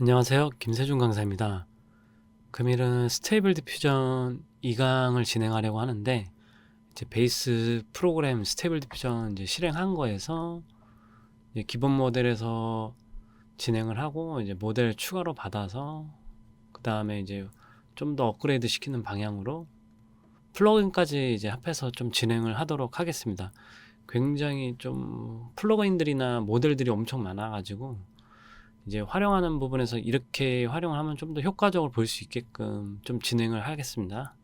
안녕하세요. 김세준 강사입니다. 금일은 스테이블 디퓨전 2강을 진행하려고 하는데 이제 베이스 프로그램 스테이블 디퓨전 이제 실행한 거에서 이제 기본 모델에서 진행을 하고 이제 모델 추가로 받아서 그 다음에 이제 좀 더 업그레이드 시키는 방향으로 플러그인까지 이제 합해서 좀 진행을 하도록 하겠습니다. 굉장히 좀 플러그인들이나 모델들이 엄청 많아가지고 이제 활용하는 부분에서 이렇게 활용을 하면 좀 더 효과적으로 볼 수 있게끔 좀 진행을 하겠습니다.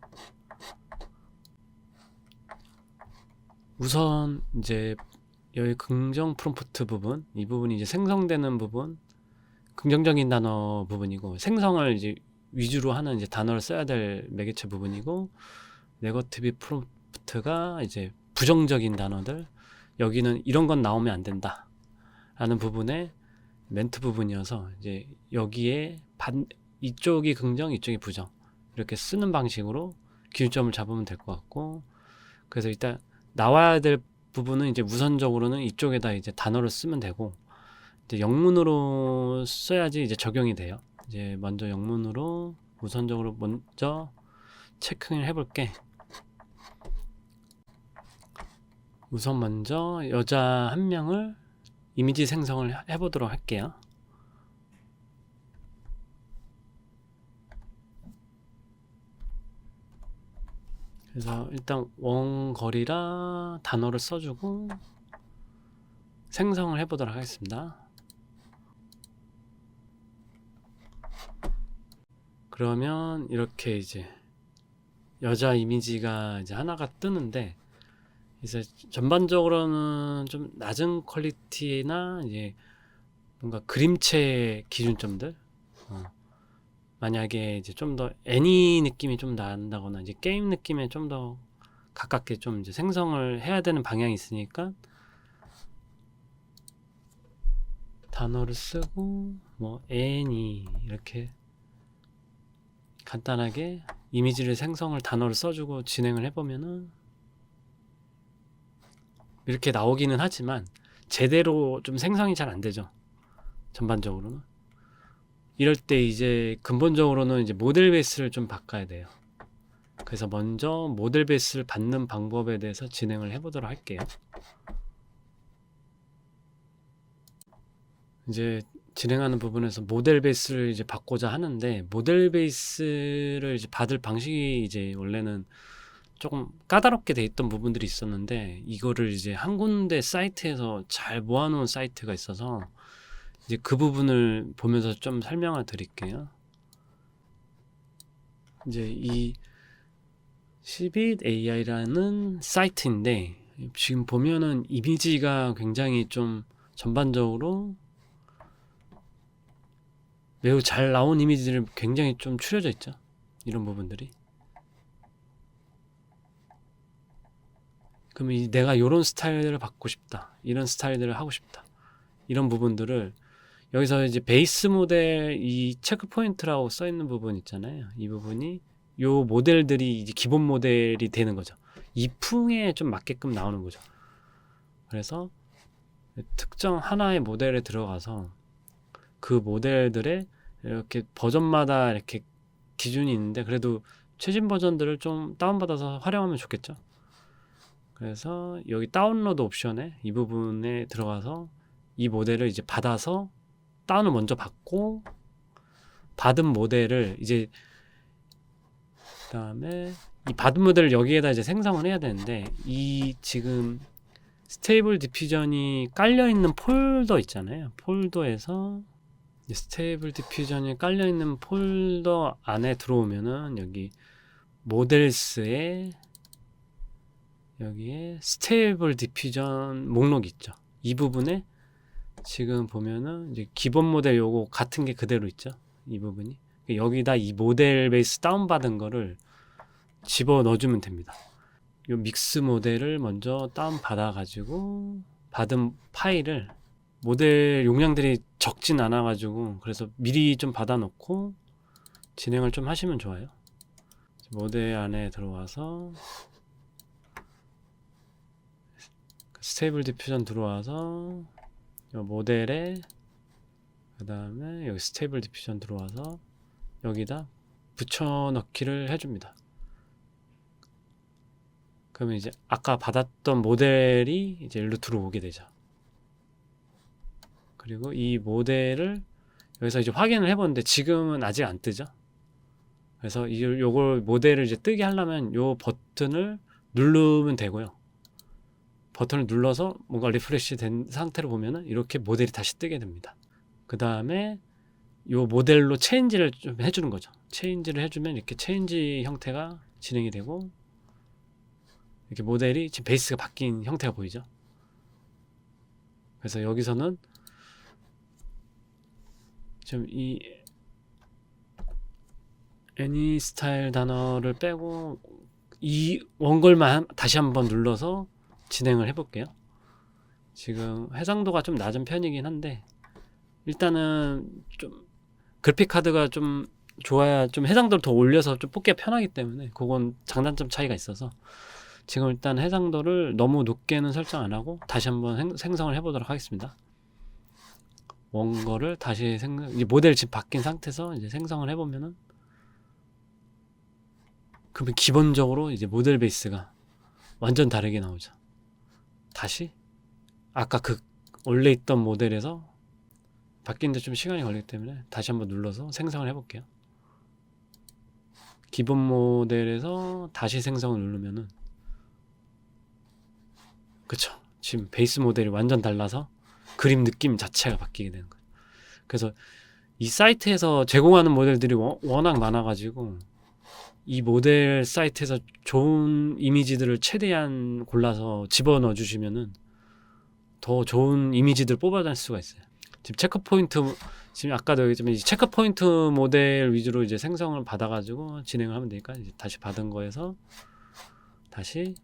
우선 이제 여기 긍정 프롬프트 부분 이 부분이 이제 생성되는 부분 긍정적인 단어 부분이고 생성을 이제 위주로 하는 이제 단어를 써야 될 매개체 부분이고 네거티브 프롬프트가 이제 부정적인 단어들 여기는 이런 건 나오면 안 된다 라는 부분에 멘트 부분이어서 이제 여기에 반 이쪽이 긍정 이쪽이 부정 이렇게 쓰는 방식으로 기준점을 잡으면 될 것 같고 그래서 일단 나와야 될 부분은 이제 우선적으로는 이쪽에다 이제 단어를 쓰면 되고 이제 영문으로 써야지 이제 적용이 돼요. 이제 먼저 영문으로 우선적으로 먼저 체크를 해볼게. 우선 먼저 여자 한 명을 이미지 생성을 해보도록 할게요. 그래서 일단 원거리라 단어를 써주고 생성을 해보도록 하겠습니다. 그러면 이렇게 이제 여자 이미지가 이제 하나가 뜨는데 이제 전반적으로는 좀 낮은 퀄리티나 이제 뭔가 그림체 기준점들 어. 만약에 이제 좀 더 애니 느낌이 좀 난다거나 이제 게임 느낌에 좀 더 가깝게 좀 이제 생성을 해야 되는 방향이 있으니까 단어를 쓰고 뭐 애니 이렇게 간단하게 이미지를 생성을 단어를 써주고 진행을 해보면은 이렇게 나오기는 하지만 제대로 좀 생성이 잘 안 되죠. 전반적으로는. 이럴 때 이제 근본적으로는 이제 모델 베이스를 좀 바꿔야 돼요. 그래서 먼저 모델 베이스를 받는 방법에 대해서 진행을 해보도록 할게요. 이제 진행하는 부분에서 모델 베이스를 이제 받고자 하는데 모델 베이스를 이제 받을 방식이 이제 원래는 조금 까다롭게 돼 있던 부분들이 있었는데 이거를 이제 한 군데 사이트에서 잘 모아놓은 사이트가 있어서 이제 그 부분을 보면서 좀 설명을 드릴게요. 이제 이 10bit AI라는 사이트인데 지금 보면은 이미지가 굉장히 좀 전반적으로 매우 잘 나온 이미지들이 굉장히 좀 추려져 있죠. 이런 부분들이. 이 내가 이런 스타일을 받고 싶다. 이런 스타일들을 하고 싶다. 이런 부분들을 여기서 이제 베이스 모델 이 체크 포인트라고 써 있는 부분 있잖아요. 이 부분이 요 모델들이 이제 기본 모델이 되는 거죠. 이 풍에 좀 맞게끔 나오는 거죠. 그래서 특정 하나의 모델에 들어가서 그 모델들의 이렇게 버전마다 이렇게 기준이 있는데 그래도 최신 버전들을 좀 다운받아서 활용하면 좋겠죠. 그래서 여기 다운로드 옵션에 이 부분에 들어가서 이 모델을 이제 받아서 다운을 먼저 받고 받은 모델을 이제 그다음에 이 받은 모델을 여기에다 이제 생성을 해야 되는데 이 지금 스테이블 디퓨전이 깔려 있는 폴더 있잖아요. 폴더에서 스테이블 디퓨전이 깔려 있는 폴더 안에 들어오면은 여기 모델스에 여기에 스테이블 디퓨전 목록 있죠. 이 부분에 지금 보면은 이제 기본 모델 요거 같은 게 그대로 있죠. 이 부분이 여기다 이 모델 베이스 다운 받은 거를 집어 넣어주면 됩니다. 요 믹스 모델을 먼저 다운 받아 가지고 받은 파일을 모델 용량들이 적진 않아 가지고 그래서 미리 좀 받아 놓고 진행을 좀 하시면 좋아요. 모델 안에 들어와서 스테이블 디퓨전 들어와서 이 모델에 그 다음에 여기 스테이블 디퓨전 들어와서 여기다 붙여넣기를 해줍니다. 그러면 이제 아까 받았던 모델이 이제 일로 들어오게 되죠. 그리고 이 모델을 여기서 이제 확인을 해보는데 지금은 아직 안 뜨죠. 그래서 이 요걸 모델을 이제 뜨게 하려면 요 버튼을 누르면 되고요. 버튼을 눌러서 뭔가 리프레시 된 상태로 보면은 이렇게 모델이 다시 뜨게 됩니다. 그 다음에 요 모델로 체인지를 좀 해주는 거죠. 체인지를 해주면 이렇게 체인지 형태가 진행이 되고 이렇게 모델이 지금 베이스가 바뀐 형태가 보이죠. 그래서 여기서는 좀이 애니 스타일 단어를 빼고 이 원글만 다시 한번 눌러서 진행을 해볼게요. 지금 해상도가 좀 낮은 편이긴 한데 일단은 좀 그래픽 카드가 좀 좋아야 좀 해상도를 더 올려서 좀 뽑기가 편하기 때문에 그건 장단점 차이가 있어서 지금 일단 해상도를 너무 높게는 설정 안 하고 다시 한번 생, 생성을 해보도록 하겠습니다. 원거를 다시 생 이제 모델 집 바뀐 상태에서 이제 생성을 해보면은 그러면 기본적으로 이제 모델 베이스가 완전 다르게 나오죠. 다시 아까 그 원래 있던 모델에서 바뀌는데 좀 시간이 걸리기 때문에 다시 한번 눌러서 생성을 해볼게요. 기본 모델에서 다시 생성을 누르면은 그쵸 지금 베이스 모델이 완전 달라서 그림 느낌 자체가 바뀌게 되는 거예요. 그래서 이 사이트에서 제공하는 모델들이 워- 워낙 많아가지고 이 모델 사이트에서 좋은 이미지들을 최대한 골라서 집어넣어 주시면은 더 좋은 이미지들 뽑아낼 수가 있어요. 지금 체크 포인트 지금 아까도 얘기했지만 이 체크 포인트 모델 위주로 이제 생성을 받아가지고 진행을 하면 되니까 이제 다시 받은 거에서 다시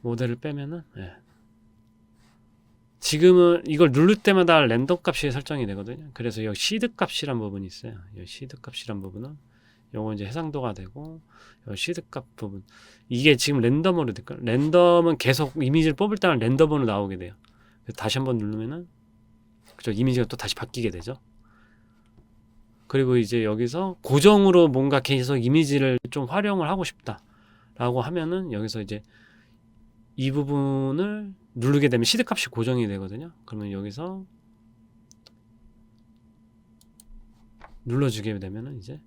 모델을 빼면은 예. 지금은 이걸 누를 때마다 랜덤 값이 설정이 되거든요. 그래서 여기 시드 값이란 부분이 있어요. 이 시드 값이란 부분은 요거 이제 해상도가 되고 요 시드 값 부분 이게 지금 랜덤으로 될까요? 랜덤은 계속 이미지를 뽑을 때만 랜덤으로 나오게 돼요. 다시 한번 누르면은 그죠 이미지가 또 다시 바뀌게 되죠. 그리고 이제 여기서 고정으로 뭔가 계속 이미지를 좀 활용을 하고 싶다라고 하면은 여기서 이제 이 부분을 누르게 되면 시드 값이 고정이 되거든요. 그러면 여기서 눌러주게 되면은 이제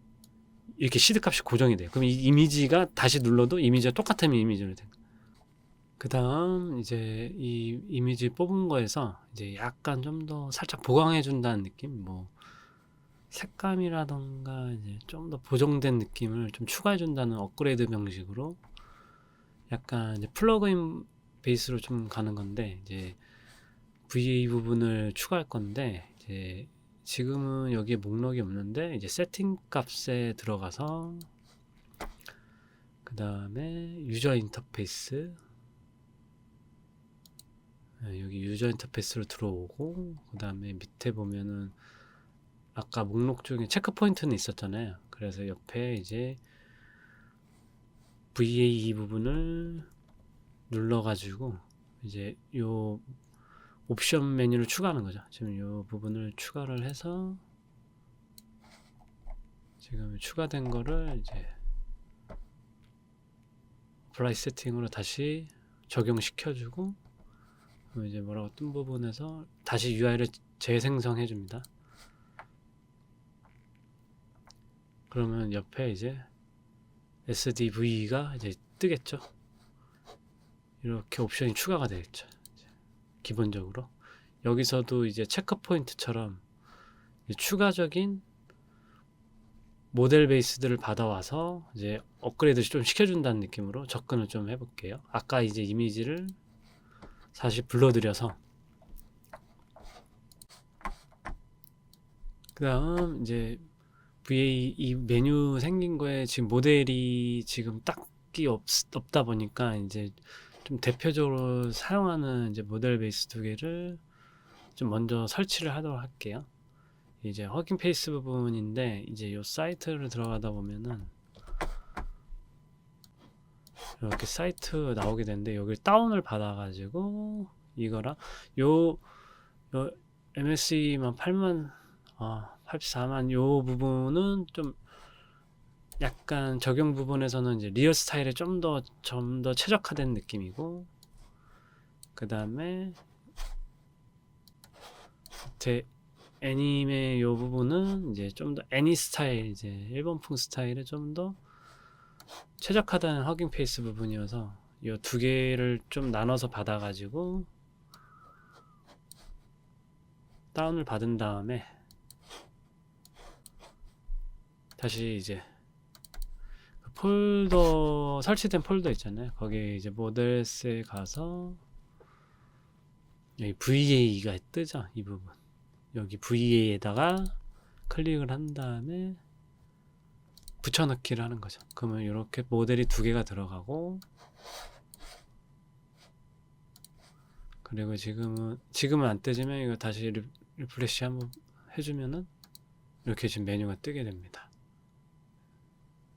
이렇게 시드 값이 고정이 돼요. 그럼 이 이미지가 다시 눌러도 이미지가 똑같은 이미지로 돼. 그 다음 이제 이 이미지 뽑은 거에서 이제 약간 좀 더 살짝 보강해 준다는 느낌, 뭐 색감이라던가 이제 좀 더 보정된 느낌을 좀 추가해 준다는 업그레이드 방식으로 약간 이제 플러그인 베이스로 좀 가는 건데 이제 VA 부분을 추가할 건데 이제 지금은 여기에 목록이 없는데 이제 세팅 값에 들어가서 그 다음에 유저 인터페이스 네, 여기 유저 인터페이스로 들어오고 그 다음에 밑에 보면은 아까 목록 중에 체크 포인트는 있었잖아요. 그래서 옆에 이제 VA 부분을 눌러가지고 이제 요 옵션 메뉴를 추가하는 거죠. 지금 요 부분을 추가를 해서 지금 추가된 거를 이제 플라이 세팅으로 다시 적용시켜주고 이제 뭐라고 뜬 부분에서 다시 UI를 재생성해 줍니다. 그러면 옆에 이제 SDV가 이제 뜨겠죠. 이렇게 옵션이 추가가 되겠죠. 기본적으로 여기서도 이제 체크 포인트처럼 추가적인 모델 베이스들을 받아와서 이제 업그레이드 좀 시켜준다는 느낌으로 접근을 좀 해볼게요. 아까 이제 이미지를 다시 불러들여서 그 다음 이제 VA 이 메뉴 생긴 거에 지금 모델이 지금 딱히 없, 없다 보니까 이제 좀 대표적으로 사용하는 이제 모델 베이스 두 개를 좀 먼저 설치를 하도록 할게요. 이제 허깅 페이스 부분인데 이제 요 사이트를 들어가다 보면은 이렇게 사이트 나오게 되는데 여기 다운을 받아가지고 이거랑 요 요 MSE만 8만 아 84만 요 부분은 좀 약간 적용 부분에서는 이제 리얼 스타일에 좀 더 좀 더 최적화된 느낌이고 그 다음에 제 애니메 요 부분은 이제 좀 더 애니 스타일 이제 일본풍 스타일에 좀 더 최적화된 허깅 페이스 부분이어서 요 두 개를 좀 나눠서 받아가지고 다운을 받은 다음에 다시 이제 그 폴더 설치된 폴더 있잖아요. 거기에 이제 모델스에 가서 여기 VA가 뜨죠. 이 부분. 여기 VA에다가 클릭을 한 다음에 붙여넣기를 하는 거죠. 그러면 이렇게 모델이 두 개가 들어가고 그리고 지금은 지금은 안 뜨지만 이거 다시 리, 리프레시 한번 해주면은 이렇게 지금 메뉴가 뜨게 됩니다.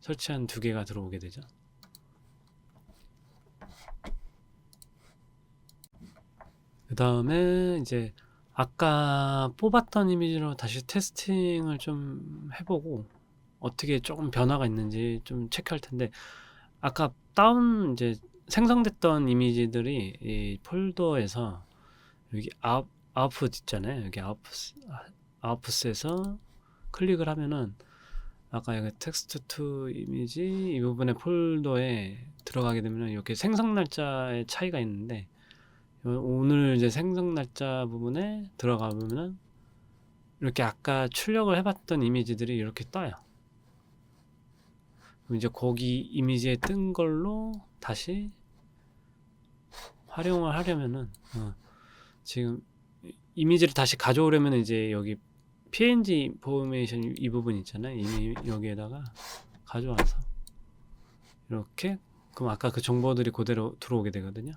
설치 한 두 개가 들어오게 되죠. 그 다음에 이제 아까 뽑았던 이미지로 다시 테스팅을 좀 해보고 어떻게 조금 변화가 있는지 좀 체크할 텐데 아까 다운 이제 생성됐던 이미지들이 이 폴더에서 여기 아웃 아웃풋 있잖아요. 여기 아웃풋 아웃풋에서 클릭을 하면은 아까 여기 텍스트 투 이미지 이 부분의 폴더에 들어가게 되면 이렇게 생성 날짜의 차이가 있는데 오늘 이제 생성 날짜 부분에 들어가 보면은 이렇게 아까 출력을 해봤던 이미지들이 이렇게 떠요. 이제 거기 이미지에 뜬 걸로 다시 활용을 하려면은 어, 지금 이미지를 다시 가져오려면 이제 여기 PNG 포메이션 이 부분 있잖아요. 이 여기에다가 가져와서 이렇게 그럼 아까 그 정보들이 그대로 들어오게 되거든요.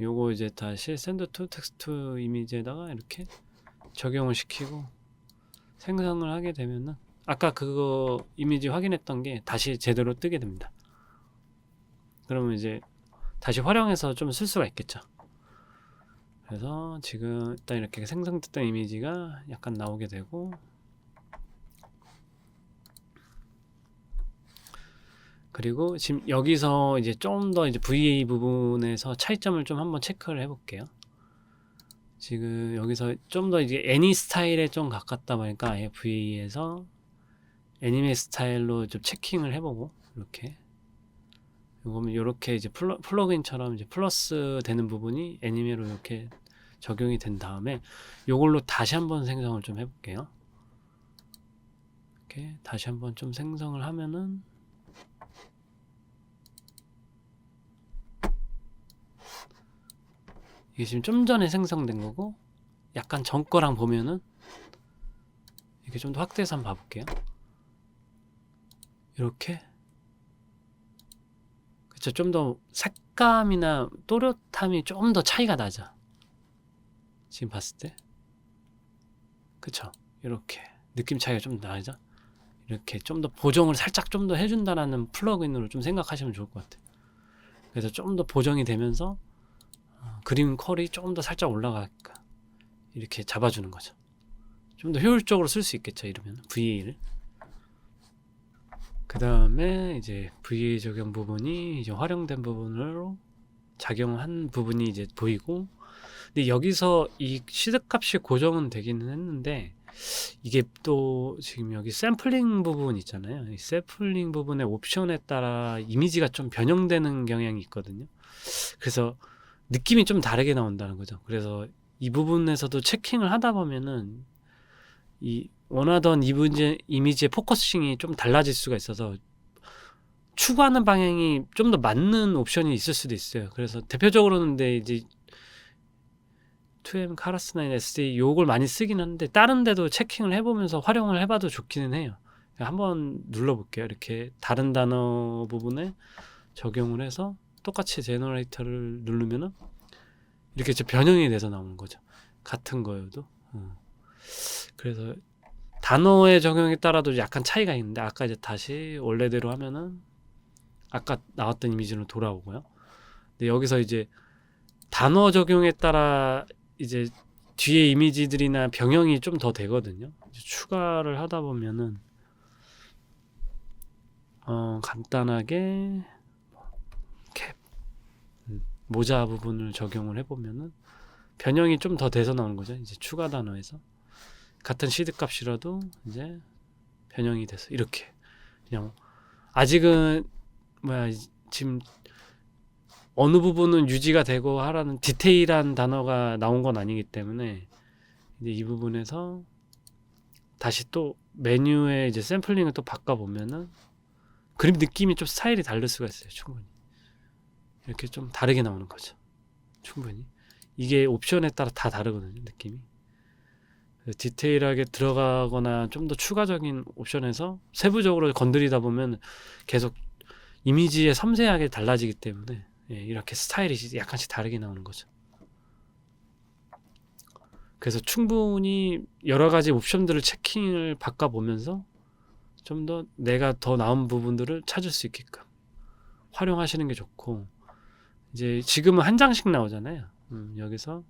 요거 이제 다시 샌드 투 텍스트 이미지에다가 이렇게 적용을 시키고 생성을 하게 되면은 아까 그거 이미지 확인했던 게 다시 제대로 뜨게 됩니다. 그러면 이제 다시 활용해서 좀 쓸 수가 있겠죠. 그래서 지금 일단 이렇게 생성됐던 이미지가 약간 나오게 되고 그리고 지금 여기서 이제 좀 더 이제 VA 부분에서 차이점을 좀 한번 체크를 해볼게요. 지금 여기서 좀 더 이제 애니 스타일에 좀 가깝다 보니까 아예 VA에서 애니메 스타일로 좀 체킹을 해보고 이렇게 요거면 이렇게 이제 플러, 플러그인처럼 이제 플러스 되는 부분이 애니메로 이렇게 적용이 된 다음에 요걸로 다시 한번 생성을 좀 해볼게요. 이렇게 다시 한번 좀 생성을 하면은 이게 지금 좀 전에 생성된 거고 약간 전 거랑 보면은 이렇게 좀 더 확대해서 한번 봐볼게요. 이렇게 그쵸 좀더 색감이나 또렷함이 좀 더 차이가 나죠. 지금 봤을 때 그쵸 이렇게 느낌 차이가 좀 나죠. 이렇게 좀 더 보정을 살짝 좀 더 해준다라는 플러그인으로 좀 생각하시면 좋을 것 같아요. 그래서 좀 더 보정이 되면서 어, 그림 컬이 조금 더 살짝 올라가니까 이렇게 잡아주는 거죠. 좀 더 효율적으로 쓸 수 있겠죠. 이러면 VA를. 그 다음에 이제 VA 적용 부분이 이제 활용된 부분으로 작용한 부분이 이제 보이고 근데 여기서 이 시드값이 고정은 되기는 했는데 이게 또 지금 여기 샘플링 부분 있잖아요. 이 샘플링 부분의 옵션에 따라 이미지가 좀 변형되는 경향이 있거든요. 그래서 느낌이 좀 다르게 나온다는 거죠. 그래서 이 부분에서도 체킹을 하다 보면은 이 원하던 이미지, 이미지의 포커싱이 좀 달라질 수가 있어서 추구하는 방향이 좀 더 맞는 옵션이 있을 수도 있어요. 그래서 대표적으로는 이제 2M 카라스9 SD 요걸 많이 쓰긴 하는데 다른 데도 체킹을 해보면서 활용을 해봐도 좋기는 해요. 한번 눌러볼게요. 이렇게 다른 단어 부분에 적용을 해서 똑같이 제너레이터를 누르면은 이렇게 좀 변형이 돼서 나오는 거죠. 같은 거여도. 어. 그래서 단어의 적용에 따라도 약간 차이가 있는데 아까 이제 다시 원래대로 하면은 아까 나왔던 이미지로 돌아오고요. 근데 여기서 이제 단어 적용에 따라 이제 뒤에 이미지들이나 병영이 좀 더 되거든요. 이제 추가를 하다 보면은 어, 간단하게 캡 음, 모자 부분을 적용을 해보면은 변형이 좀 더 돼서 나오는 거죠. 이제 추가 단어에서 같은 시드 값이라도 이제 변형이 돼서 이렇게 그냥 이직은 뭐야 이- 지금 어느 부분은 유지가 되고 하라는 디테일한 단어가 나온 건 아니기 때문에 이제 이 부분에서 다시 또 메뉴에 이제 샘플링을 또 바꿔 보면은 그림 느낌이 좀 스타일이 다를 수가 있어요 충분히. 이렇게 좀 다르게 나오는 거죠 충분히. 이게 옵션에 따라 다 다르거든요 느낌이 디테일하게 들어가거나 좀 더 추가적인 옵션에서 세부적으로 건드리다 보면 계속 이미지에 섬세하게 달라지기 때문에 예, 이렇게 스타일이 약간씩 다르게 나오는 거죠. 그래서 충분히 여러 가지 옵션들을 체킹을 바꿔 보면서 좀 더 내가 더 나은 부분들을 찾을 수 있게끔 활용하시는 게 좋고 이제 지금은 한 장씩 나오잖아요. 음, 여기서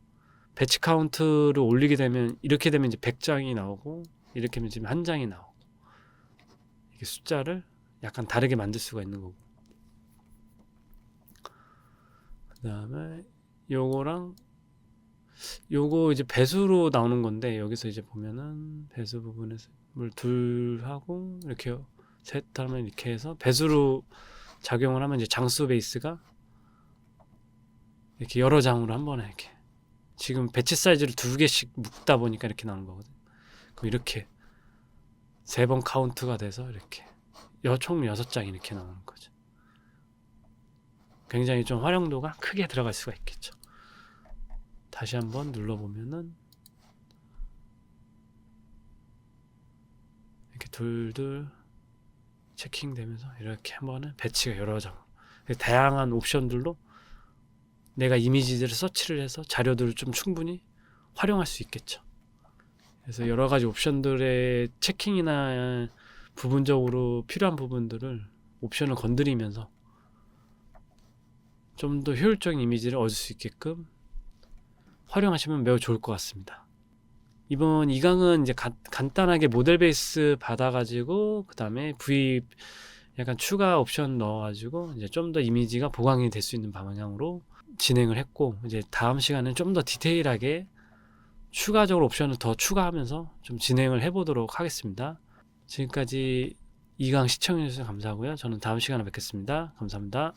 배치 카운트를 올리게 되면 이렇게 되면 이제 100장이 나오고 이렇게 하면 지금 한 장이 나오고 이게 숫자를 약간 다르게 만들 수가 있는 거고. 그다음에 요거랑 요거 이제 배수로 나오는 건데 여기서 이제 보면은 배수 부분에서 물둘 하고 이렇게 셋 하면 이렇게 해서 배수로 작용을 하면 이제 장수 베이스가 이렇게 여러 장으로 한 번에 이렇게 지금 배치 사이즈를 두 개씩 묶다 보니까 이렇게 나오는 거거든. 그럼 이렇게 세 번 카운트가 돼서 이렇게 여- 총 여섯 장 이렇게 나오는 거죠. 굉장히 좀 활용도가 크게 들어갈 수가 있겠죠. 다시 한번 눌러보면은 이렇게 둘둘 체킹되면서 이렇게 한 번에 배치가 여러 장 다양한 옵션들로 내가 이미지들을 서치를 해서 자료들을 좀 충분히 활용할 수 있겠죠. 그래서 여러 가지 옵션들의 체킹이나 부분적으로 필요한 부분들을 옵션을 건드리면서 좀 더 효율적인 이미지를 얻을 수 있게끔 활용하시면 매우 좋을 것 같습니다. 이번 2강은 이제 가- 간단하게 모델 베이스 받아가지고 그 다음에 V 약간 추가 옵션 넣어가지고 이제 좀 더 이미지가 보강이 될 수 있는 방향으로 진행을 했고 이제 다음 시간은 좀 더 디테일하게 추가적으로 옵션을 더 추가하면서 좀 진행을 해보도록 하겠습니다. 지금까지 2강 시청해주셔서 감사하고요. 저는 다음 시간에 뵙겠습니다. 감사합니다.